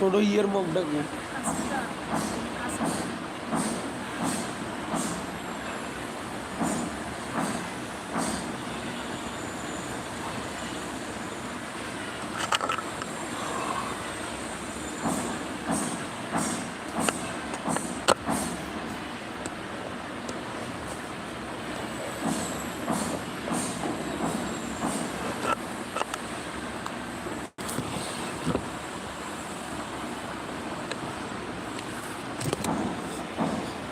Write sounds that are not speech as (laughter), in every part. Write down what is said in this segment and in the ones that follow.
Puro year mo ang vlog.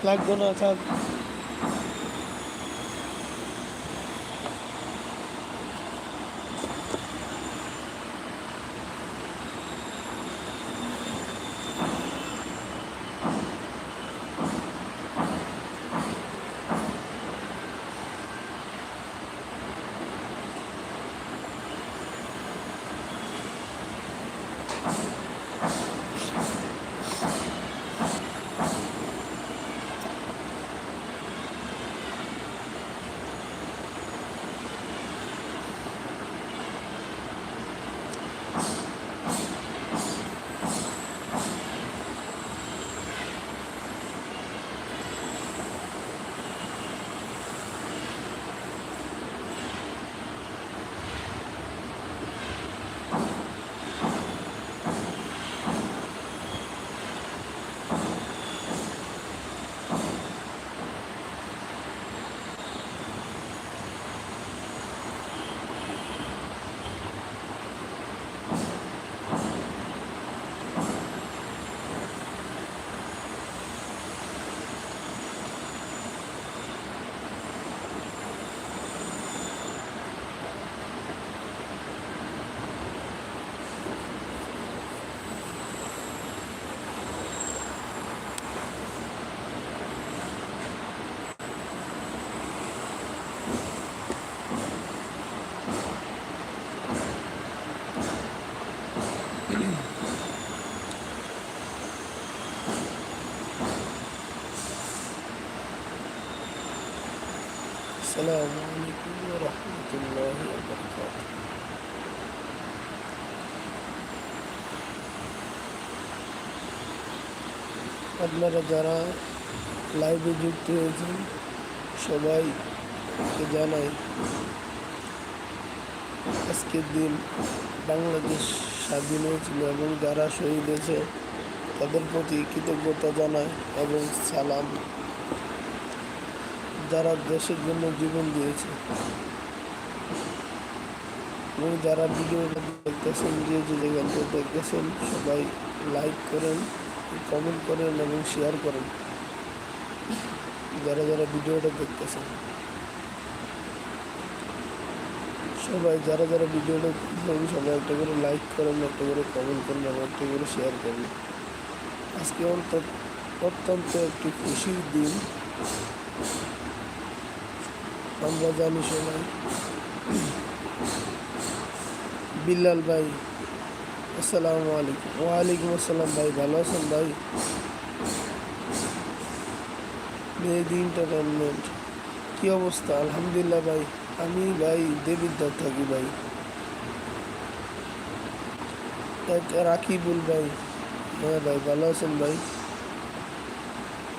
লাগবো না থাক আপনারা যারা লাইভে যুক্ত হয়েছেন সবাইকে জানাই, আজকের দিন বাংলাদেশ স্বাধীন হয়েছিল এবং যারা শহীদ হয়েছে, তাদের প্রতি কৃতজ্ঞতা জানায় এবং সালাম। যারা দেশের জন্য জীবন দিয়েছে এবং যারা ভিডিওটা দেখতেছেন, যে যে জায়গা থেকে দেখতেছেন, সবাই লাইক করেন কমেন্ট করেন এবং শেয়ার করেন। যারা যারা ভিডিওটা দেখতেছেন, সবাই যারা যারা ভিডিওটা দেখতেছেন, সবাই একটা করে লাইক করেন, একটা করে কমেন্ট করেন এবং একটা করে শেয়ার করেন। আজকে অন্তত অত্যন্ত একটি খুশির দিন। আমরা জানি সবাই বিল্লাল ভাই আসসালামু আলাইকুম ওয়ালাইকুম আসসালাম ভাই ভালো আছেন ভাই মেহেদি এন্টারটেনমেন্ট কি অবস্থা আলহামদুলিল্লাহ ভাই আমি ভাই দেবিদ্দার থাকি ভাই এক রাকিবুল ভাই হ্যাঁ ভাই ভালো আছেন ভাই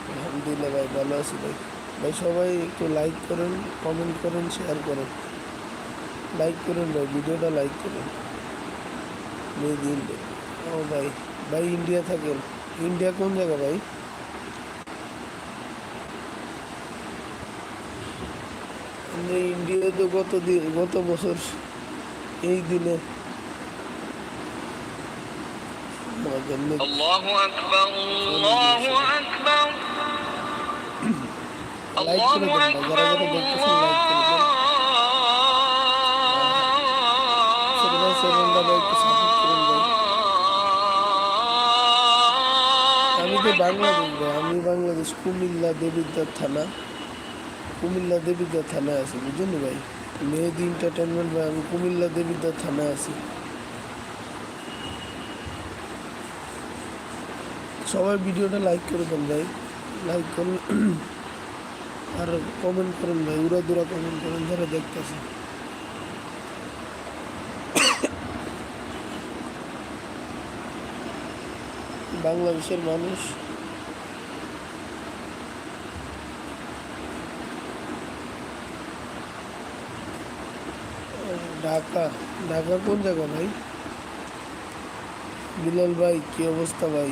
আলহামদুলিল্লাহ ভাই ভালো আছি ভাই ভাই সবাই একটু লাইক করুন কমেন্ট করুন শেয়ার করুন। লাইক করুন ভাই ভিডিওটা লাইক করুন। ও ভাই ভাই ইন্ডিয়া থাকেন। ইন্ডিয়া কোন জায়গা ভাই? ইন্ডিয়া তো গত দিন গত বছর এই দিনে আল্লাহু আকবার আল্লাহু আকবার। (coughs) আমি তো বাংলাদেশ আমি বাংলাদেশ কুমিল্লা দেবিদ্যার থানা কুমিল্লা দেবিদ্যার থানায় আছি বুঝলেন ভাই মেহেদি এন্টারটেনমেন্ট ভাই আমি কুমিল্লা দেবিদ্যার থানায় আছি সবাই ভিডিওটা লাইক করে দেন ভাই লাইক করুন। আর কমেন্ট করেন ভাই, উড়া দূরা কমেন্ট করেন, যারা দেখতেছে। বাংলাদেশের মানুষ ঢাকা ঢাকা কোন জায়গা ভাই? বিলাল ভাই, কি অবস্থা ভাই?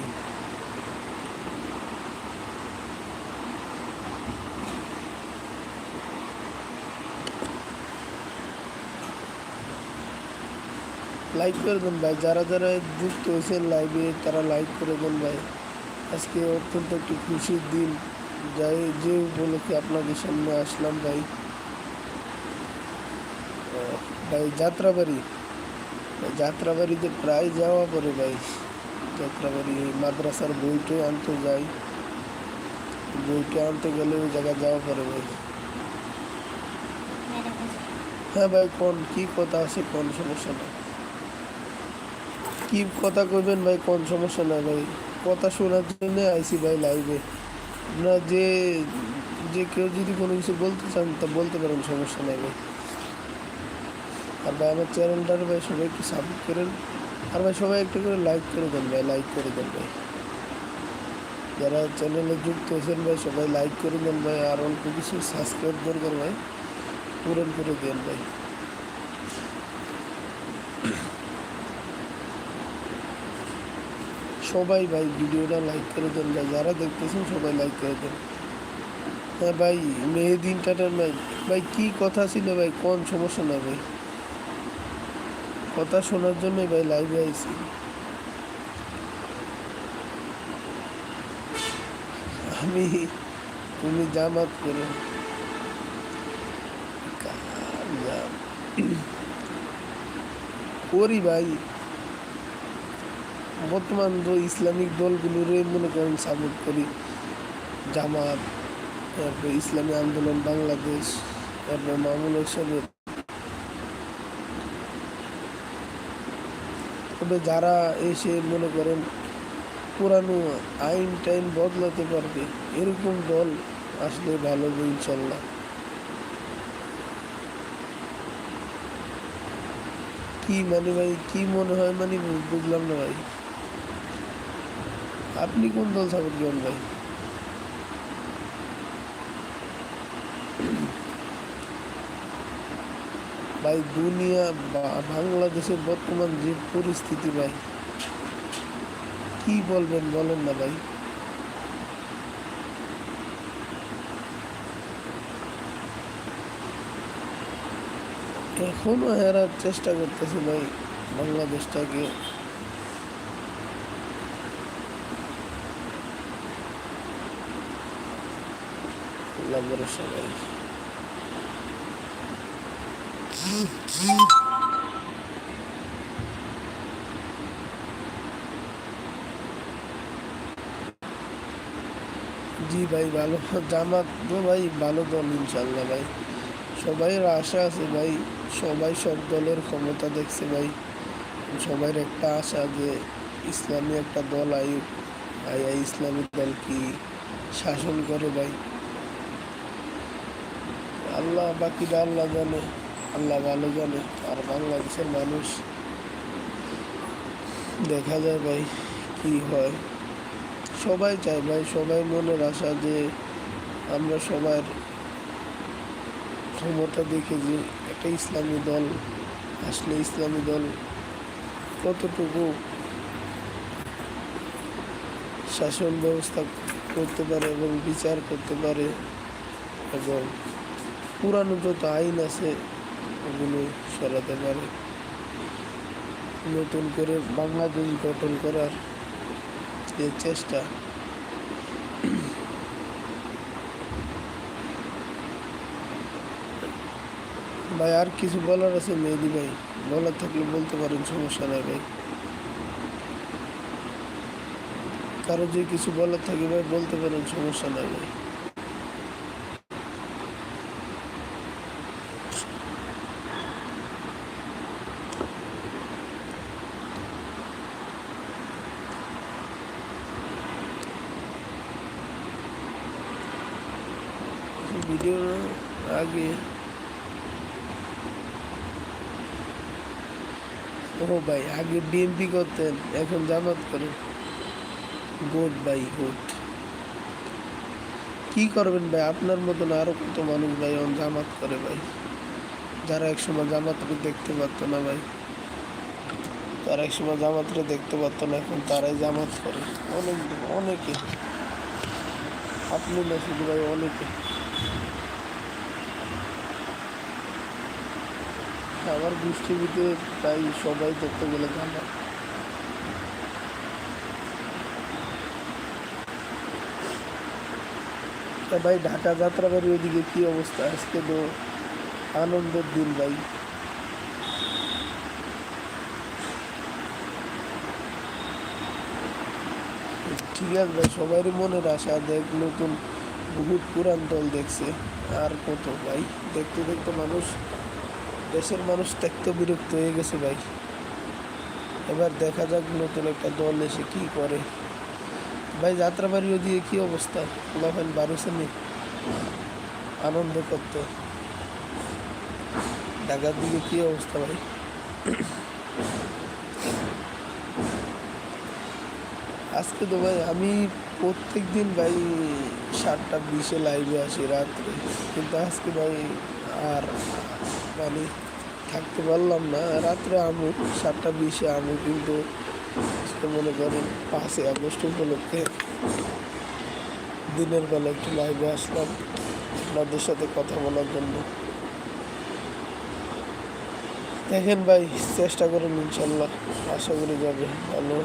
লাইক করে দেন ভাই, যারা যারা যুক্ত হয়েছেন লাইভে তারা লাইক করে দেন ভাই। আজকে অত্যন্ত একটি খুশির দিন। যাই, যে উপলক্ষে আপনাদের সামনে আসলাম ভাই। ভাই, যাত্রাবাড়ি। যাত্রাবাড়িতে প্রায় যাওয়া পরে ভাই। যাত্রাবাড়ি মাদ্রাসার বইটা আনতে যাই। বইটা আনতে গেলে ওই জায়গায় যাওয়া পরে ভাই। হ্যাঁ ভাই, কোন, কি কথা আছে কোন, সমস্যা নেই। কি কথা কইবেন ভাই? কোন সমস্যা নাই ভাই। কথা শোনার জন্য আইসি ভাই লাইভে না, যে যে কেউ যদি কোনো কিছু বলতে চান, তা বলতে পারেন, সমস্যা নাই ভাই। আর ভাই, আমার চ্যানেলটার ভাই সবাই একটু সাপোর্ট করেন। আর ভাই, সবাই একটু করে লাইক করে দেন ভাই লাইক করে দেন ভাই। যারা চ্যানেলে যুক্ত হয়েছেন ভাই, সবাই লাইক করে দেন ভাই। আর অল্প কিছু সাবস্ক্রাইব দরকার ভাই, পূরণ করে দেন ভাই। সবাই ভাই ভিডিওটা লাইক করে দেন ভাই, যারা দেখতেছেন সবাই লাইক করে দেন। হ্যাঁ ভাই মেহেদি এন্টারটেনমেন্ট ভাই, কি কথা ছিল ভাই? কোন সমস্যা না ভাই? কথা শোনার জন্যই ভাই লাইভে আইছি। আমি, তুমি জামাত করে। করি ভাই। বর্তমান তো ইসলামিক দলগুলোরে মনে করেন সাপোর্ট করি, জামাত, তারপর ইসলামী আন্দোলন, বাংলাদেশ, তারপর মামুন সাহেবের তবে যারা এসে মনে করেন পুরানো আইন টাইন বদলাতে পারবে, এরকম দল আসলে ভালো ইনশাল্লাহ। কি মানে ভাই, কি মনে হয় মানে বুঝলাম না ভাই। আপনি কোন দল সাপোর্ট করেন ভাই? ভাই, দুনিয়া বাংলাদেশের বর্তমান যে পরিস্থিতি ভাই, কি বলবেন বলেন না ভাই? এখনও হেরার চেষ্টা করতেছে ভাই, বাংলাদেশটাকে আল্লাহ ভরসা জি ভাই, ভালো। জামাত ভাই, ভালো দল ইনশাল্লাহ ভাই। সবাই আশা আছে ভাই, সবাই সব দলের ক্ষমতা দেখছে ভাই। সবার একটা আশা যে ইসলামী একটা দল আয়ুক আয়া ইসলামী দল কি শাসন করে ভাই। আল্লাহ বাকিটা আল্লাহ জানে, আল্লাহ ভালো জানে, আর বাংলাদেশের মানুষ দেখা যায় ভাই কি হয়। সবাই চায় ভাই, সবাই মনের আশা যে আমরা সবার ক্ষমতা দেখে যে একটা ইসলামী দল আসলে ইসলামী দল কতটুকু শাসন ব্যবস্থা করতে পারে এবং বিচার করতে পারে এবং পুরানো যত আইন আছে, ওগুলো সরাতে পারে। নতুন করে বাংলাদেশ গঠন করার যে চেষ্টা, ভাই, আর কিছু বলার আছে মেহেদি ভাই? বলার থাকলে বলতে পারেন, সমস্যা নাই ভাই। কারও যে কিছু বলার থাকে ভাই, বলতে পারেন, সমস্যা নাই ভাই ভিডিও আগে ও ভাই আগে বিএনপি করতেন, এখন জামাত করেন। গোট ভাই গোট কি করবেন ভাই? আপনার মতন আরও কত মানুষ ভাই এখন জামাত করে ভাই? যারা একসময় জামাতকে দেখতে পারতো না ভাই। তারা একসময় জামাতরে দেখতে পারতো না, এখন তারাই জামাত করে। অনেক, অনেকে। আপনি না শুধু ভাই অনেকে। আমার গোষ্ঠীতে প্রায় সবাই দেখতে গেলে জামাত তা ভাই, ঢাকা যাত্রাবাড়ি ওইদিকে কি অবস্থা? আজকে তো আনন্দের দিন ভাই। ঠিক আছে ভাই, সবারই মনের আশা, দেখ নতুন বহুত পুরান দল দেখছে। আর কত ভাই, দেখতে দেখতে মানুষ দেশের মানুষ দেখতে বিরক্ত হয়ে গেছে ভাই। এবার দেখা যাক নতুন একটা দল এসে কি করে। ভাই যাত্রাবাড়ি ওদিকে কি অবস্থা? লাফান বারোসেনি আনন্দ করতে। ঢাকার দিকে কি অবস্থা ভাই? আজকে তো ভাই, আমি প্রত্যেক দিন ভাই সাতটা বিশে লাইভে আসি রাত্রে। কিন্তু আজকে ভাই আর মানে থাকতে পারলাম না। রাত্রে আমু সাতটা বিশে আমু কিন্তু মনে করেন পাঁচই আগস্ট উপলক্ষে দিনের বেলা একটু লাইভে আসলাম আপনাদের সাথে কথা বলার জন্য। দেখেন ভাই, চেষ্টা করুন ইনশাল্লাহ, আশা করি যাবে ভালো।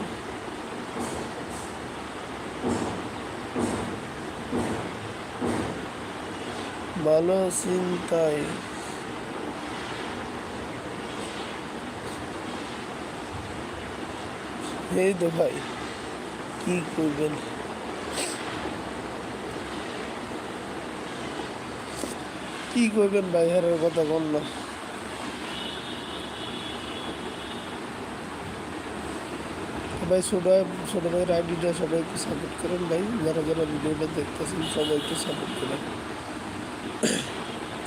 ভালো চিন্তায় এই তো ভাই, কি করবেন? কি করবেন ভাই, হারের কথা বল না। ভাই, ছোট ছোট ভাইয়ের আইডিটা সবাই একটু সাপোর্ট করেন ভাই। যারা যারা ভিডিওটা দেখতেছেন সবাই একটু সাপোর্ট করেন।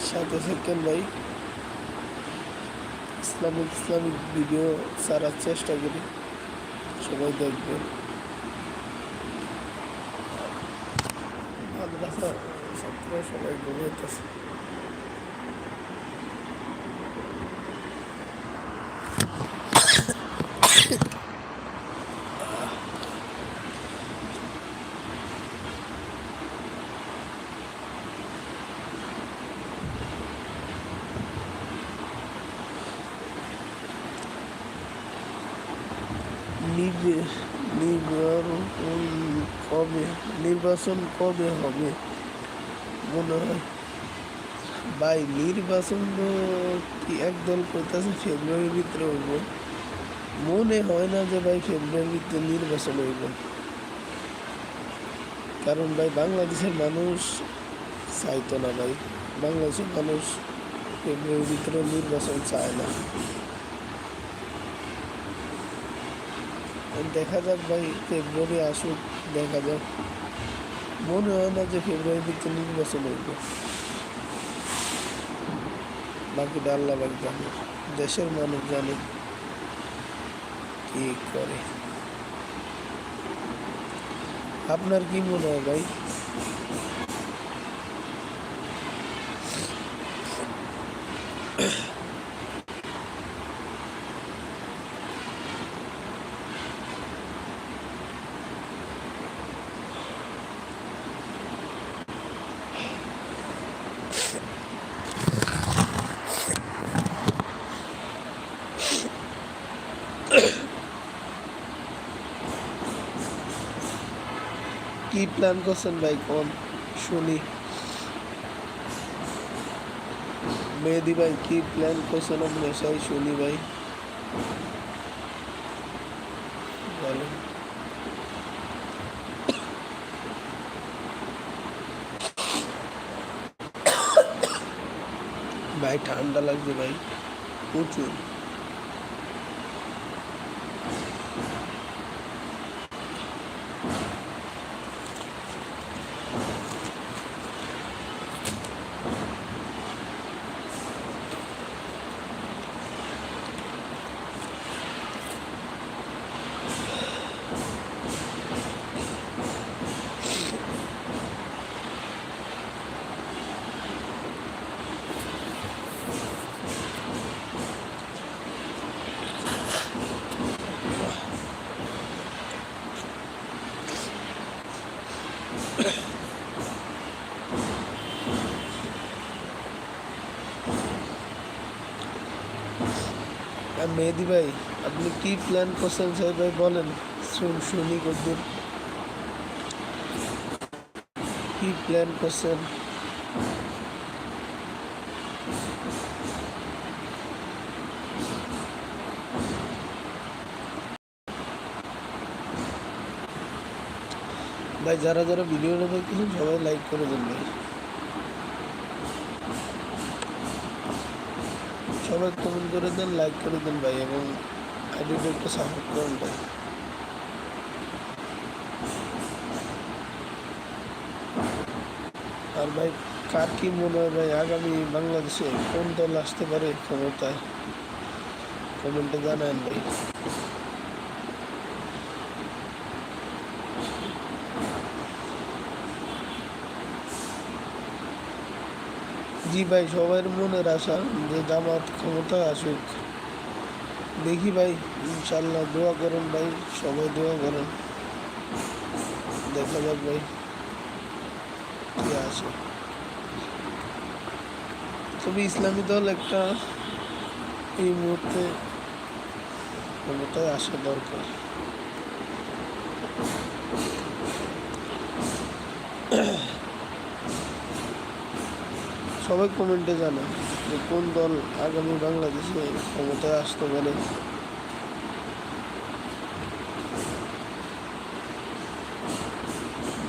সাথে থাকেন ভাই। ইসলামিক ইসলামিক ভিডিও ছাড়ার চেষ্টা করি। সবাই দেখবেন মাদ্রাসা ছাত্র সবাই ঘুমাইতেছে নিবে নির্বাচন কবে নির্বাচন কবে হবে? মনে হয় ভাই, নির্বাচন কি একদল করতেছে ফেব্রুয়ারির ভিতরে হইব। মনে হয় না যে ভাই ফেব্রুয়ারির ভিতরে নির্বাচন হইব। কারণ ভাই, বাংলাদেশের মানুষ চাইতো না ভাই। বাংলাদেশের মানুষ ফেব্রুয়ারির ভিতরে নির্বাচন চায় না। দেখা যাক ভাই ফেব্রুয়ারি আসুক, দেখা যাক। মনে হয় না যে ফেব্রুয়ারি থেকে নির্বাচন হইব। বাকিটা আল্লাহ বাকি জানে, দেশের মানুষ জানে কি করে। আপনার কি মনে হয় ভাই? প্ল্যান করছেন ভাই কোন শুনি মেহেদি ভাই কি প্ল্যান করছেন আপনি সাই শুনি ভাই বলেন ভাই ঠান্ডা লাগছে ভাই প্রচুর মেহেদি ভাই, আপনি কি প্ল্যান করছেন সেই ভাই বলেন? শুন শুনি কি প্ল্যান করছেন? ভাই, যারা যারা ভিডিও ভিডিওটা দেখতেছেন সবাই লাইক করে দেন ভাই। সবাই কমেন্ট করে দেন লাইক করে দেন ভাই, এবং আইডিটা একটু সাপোর্ট করেন ভাই। আর ভাই, কার কি মনে হয় ভাই, আগামী বাংলাদেশে কোন দল আসতে পারে ক্ষমতায়? কমেন্টে জানান ভাই। জি ভাই সবার মনের আশা যে জামাত ক্ষমতায় আসুক। দেখি ভাই ইনশাল্লাহ দোয়া করেন ভাই, সবাই দোয়া করেন। দেখা যাক ভাই আসে। তবে ইসলামী দল একটা এই মুহূর্তে ক্ষমতায় আসা দরকার। সবাই কমেন্টে জানান যে কোন দল আগামী বাংলাদেশে ক্ষমতায় আসতে পারে।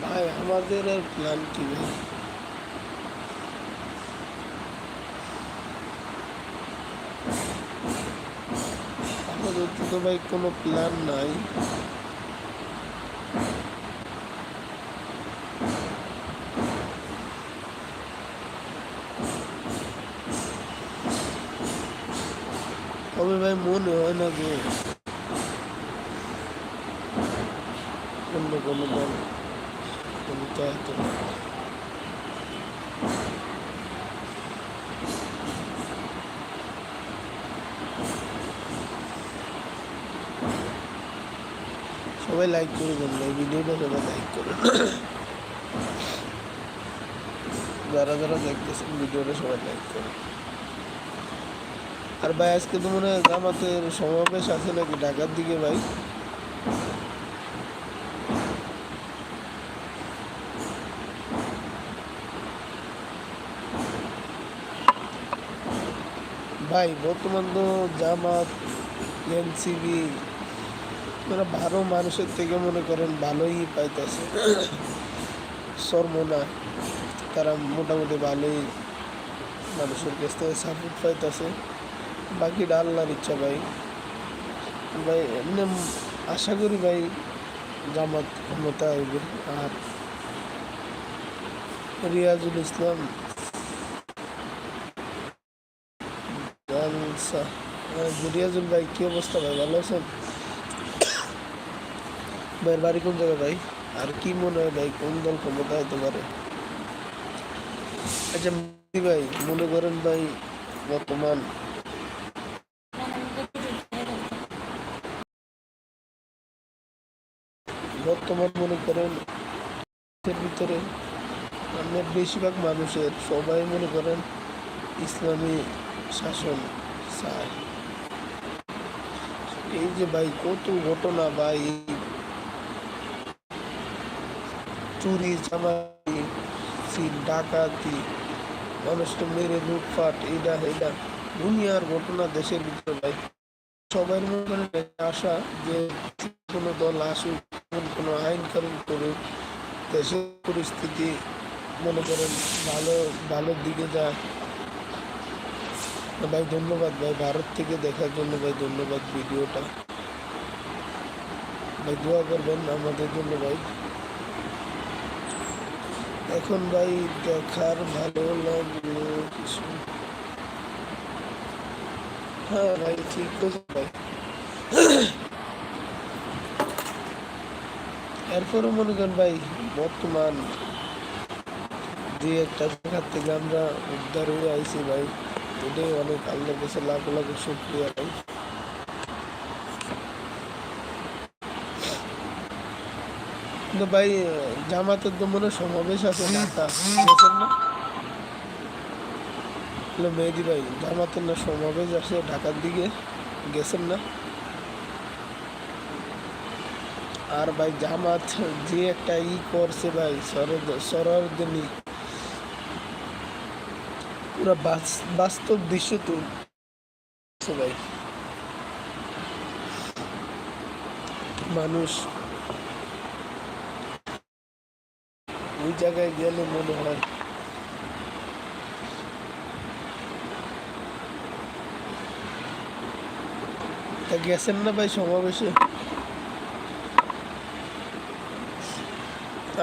ভাই, আমাদের আর প্ল্যান কি আমাদের তো ভাই কোনো প্ল্যান নাই তবে ভাই, মনে হয় না যে অন্য কোনো দল ক্ষমতায় আসতে পারে। সবাই লাইক করে দেন ভাই ভিডিওটা সবাই লাইক করুন যারা যারা দেখতেছেন, ভিডিওটা সবাই লাইক করুন আর ভাই, আজকে তো মনে হয় জামাতের সমাবেশ আছে নাকি? ঢাকার দিকে ভাই। ভাই, বর্তমান তো জামাত এনসিবি মানে ভালো মানুষের থেকে মনে করেন ভালোই পাইতেছে। সরমনা তারা মোটামুটি ভালোই মানুষের কাছ থেকে সাপোর্ট পাইতেছে। বাকিটা আল্লাহর ইচ্ছা ভাই। ভাই, এমনি আশা করি ভাই জামাত ক্ষমতা আইবে। আর রিয়াজুল ইসলাম রিয়াজুল ভাই, কি অবস্থা ভাই? ভালো আছেন? ভাইয়ের বাড়ি কোন জায়গায় ভাই? আর কি মনে হয় ভাই, কোন দল ক্ষমতা হতে পারে? আচ্ছা ভাই, মনে করেন ভাই, বর্তমান বর্তমান মনে করেন। ভিতরে মানে বেশিরভাগ মানুষের সবাই মনে করেন ইসলামী শাসন চায়। এই যে ভাই কত ঘটনা ভাই। চুরি চামারি ডাকাতি মানুষকে মেরে লুটপাট এইটা এইটা দুনিয়ার ঘটনা দেশের ভিতরে ভাই। সবার মনে আশা যে কোনো দল আসুক এমন কোনো আইন কানুন করুক, দেশের পরিস্থিতি মনে করেন ভালো ভালোর দিকে যায়। ভাই, ধন্যবাদ ভাই, ভারত থেকে দেখার জন্য ভাই, ধন্যবাদ ভিডিওটা। ভাই, দোয়া করবেন আমাদের জন্য ভাই। এখন ভাই, দেখার ভালো লাগল কিছু। হ্যাঁ ভাই, ঠিক আছে ভাই। এরপরও মনে করেন ভাই, বর্তমান যে একটা জায়গার থেকে আমরা উদ্ধার হয়ে আইছি ভাই। এটাই অনেক আল্লাহর কাছে লাখ লাখ শুক্রিয়া ভাই। কিন্তু ভাই, জামাতের তো মনে সমাবেশ আছে ঢাকা গেছেন না? মেহেদি ভাই, জামাতের না সমাবেশ আছে ঢাকার দিকে, গেছেন না? আর ভাই জামাত যে একটা ই করছে ভাই, সরদ সরদিনী। পুরো বাস্তব দৃশ্য তো ভাই। মানুষ ওই জায়গায় গেলে মনে হয় গেছেন না ভাই সমাবেশে?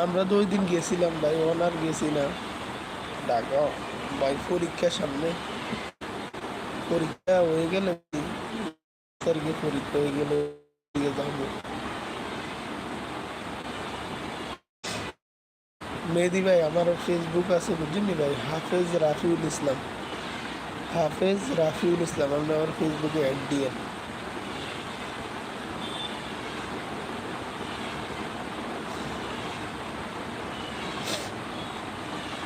আমরা তো দিন গেছিলাম ভাই ওনার গেছি না। ঢাকা ভাই পরীক্ষার সামনে। পরীক্ষা হয়ে গেলে তারিখে পরীক্ষা হয়ে গেলে যাব। মেহেদি ভাই, আমার ফেসবুক আছে বুঝছেন ভাই? হাফেজ রাফিউল ইসলাম। হাফেজ রাফিউল ইসলাম আপনি আমার ফেসবুকে অ্যাড দিয়ে।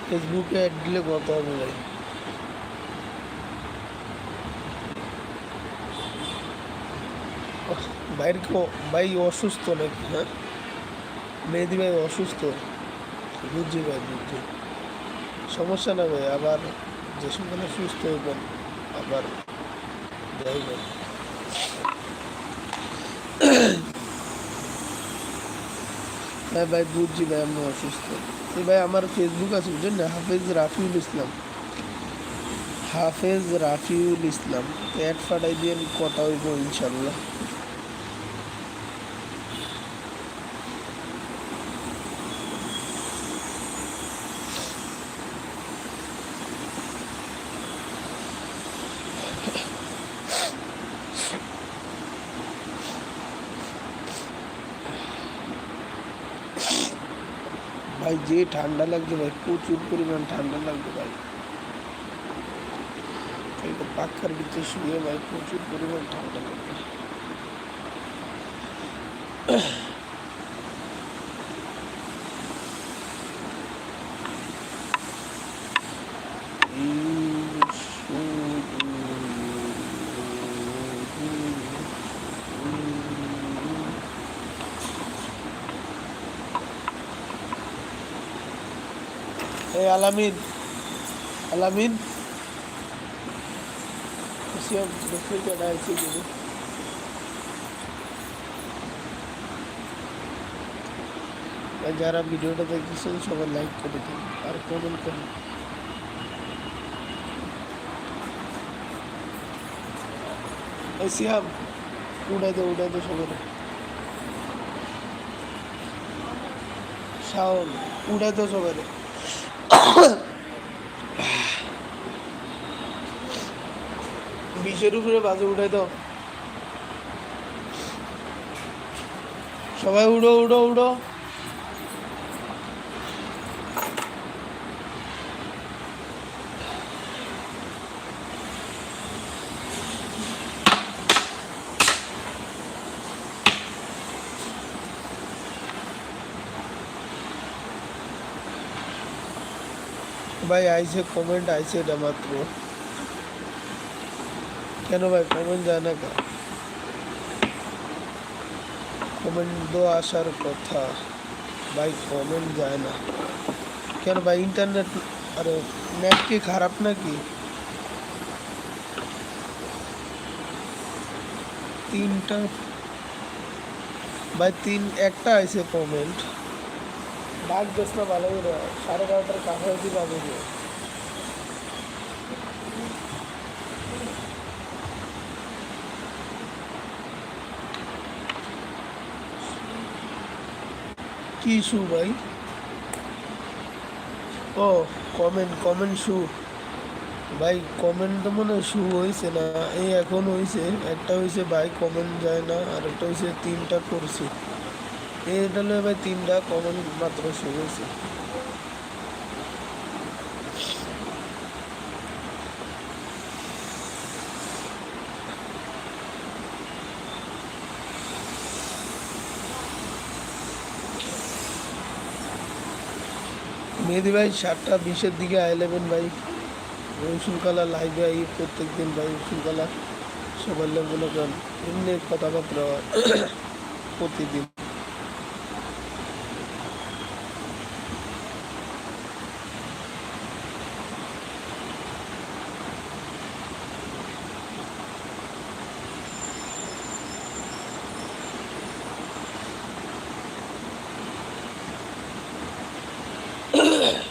ফেসবুকে অ্যাড দিলে কত হবে ভাই। ভাইয়ের ভাই অসুস্থ নাকি হ্যাঁ? মেহেদি ভাই অসুস্থ। বুঝছি ভাই বুঝছি সমস্যা না ভাই, আবার যে সময় সুস্থ হইবেন, আবার যাইবেন হ্যাঁ ভাই, বুঝছি ভাই আমি অসুস্থ। তো ভাই, আমার ফেসবুক আছে, বুঝলেন না? হাফেজ রাফিউল ইসলাম। হাফেজ রাফিউল ইসলাম। অ্যাড ফাটাই দিয়ে কথা হইব ইনশাল্লাহ যে ঠান্ডা লাগছে ভাই, প্রচুর পরিমাণ ঠান্ডা লাগছে ভাই। পাখার ভিতরে শুয়ে ভাই, প্রচুর পরিমাণ ঠান্ডা লাগবে এই আলামিন আলামিন। যারা ভিডিওটা দেখতেছেন, সবাই লাইক করে দিন আর কমেন্ট করুন সিয়াম, উড়াই দে উড়াই দে সবাই। শাওন, উড়াই দে সবাই। বিশের উপরে বাজে উঠাই তো সবাই উড়ো উড়ো উড়ো। ভাই, আইসে কমেন্ট আইসে এটা মাত্র। কেন ভাই কমেন্ট যায় না কেন? কমেন্ট আসার কথা। ভাই কমেন্ট যায় না। কেন ভাই ইন্টারনেট আরে নেট কি খারাপ নাকি? তিনটা, ভাই, তিন, একটা আইসে কমেন্ট ডাক দিস না ভালো করে সাড়ে বারোটার কাছাকাছি পাবে যে কি শু ভাই? ও কমেন্ট কমেন্ট শু। ভাই কমেন্ট তো মনে শু হয়েছে না, এই এখন হয়েছে, একটা হয়েছে ভাই কমেন্ট যায় না, আর একটা হয়েছে তিনটা করছি। এটা হলো ভাই তিনটা কমেন্ট মাত্র শু হয়েছে মেহেদি ভাই, সাতটা বিশের দিকে আই আইলেবেন ভাই। রসুলকালা লাইভে আই প্রত্যেক দিন ভাই রসুলকালা সবার করেন এমনি কথাবার্তা প্রতিদিন। Ugh.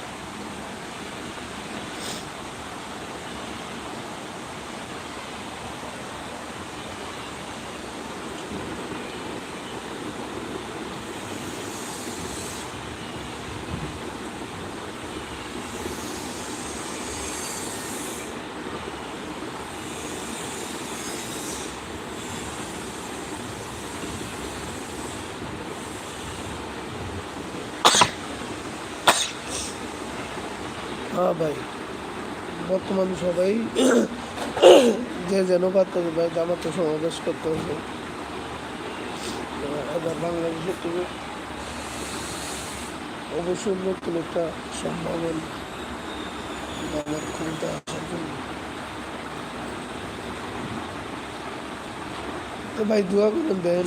ভাই বর্তমান সবাই (coughs) যে যেন পারতেছে ভাই আমার তো সমাবেশ করতে হবে। এবার বাংলাদেশের থেকে অবশ্যই নতুন একটা সম্ভাবনা ক্ষমতা আসার জন্য। তো ভাই, দোয়া করেন দেন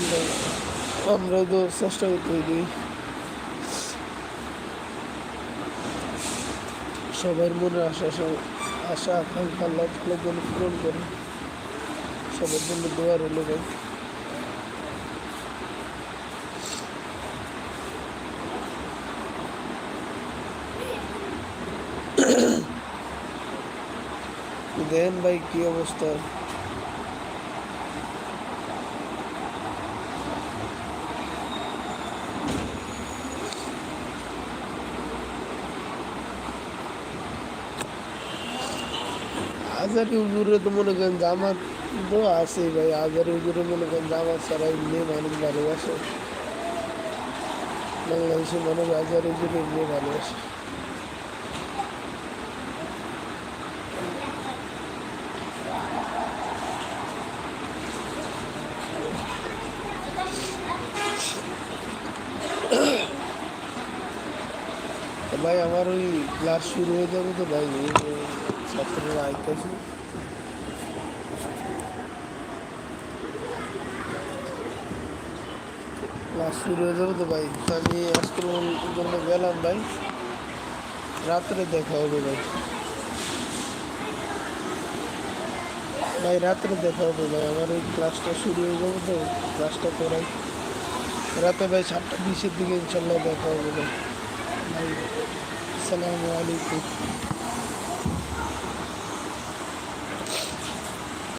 আমরাও তো চেষ্টা করতে সবার মনে আশা আশা, আকাঙ্ক্ষা, লাভ যেন পূরণ করে। সবার জন্য দোয়া রইল ভাই। (coughs) দেন ভাই কি অবস্থা। আজারি হুজুরে তো মনে করেন জামাত তো আছে ভাই, আজারি হুজুরে মনে করেন জামাত ছাড়া এমনি মানুষ ভালোবাসে। বাংলাদেশের মানুষ আজারি হুজুরে এমনি ভালোবাসে। ভাই, আমার ওই ক্লাস শুরু হয়ে যাবে তো ভাই ছাত্ররা আইতেছে। ক্লাস শুরু হয়ে যাবে তো ভাই, তো আমি আজকের জন্য গেলাম ভাই। রাত্রে দেখা হবে ভাই। ভাই, রাত্রে দেখা হবে ভাই, আমার ওই ক্লাসটা শুরু হয়ে যাবে তো ক্লাসটা করাই রাতে ভাই, সাতটা বিশের দিকে ইনশাল্লাহ দেখা হবে ভাই আসসালামু আলাইকুম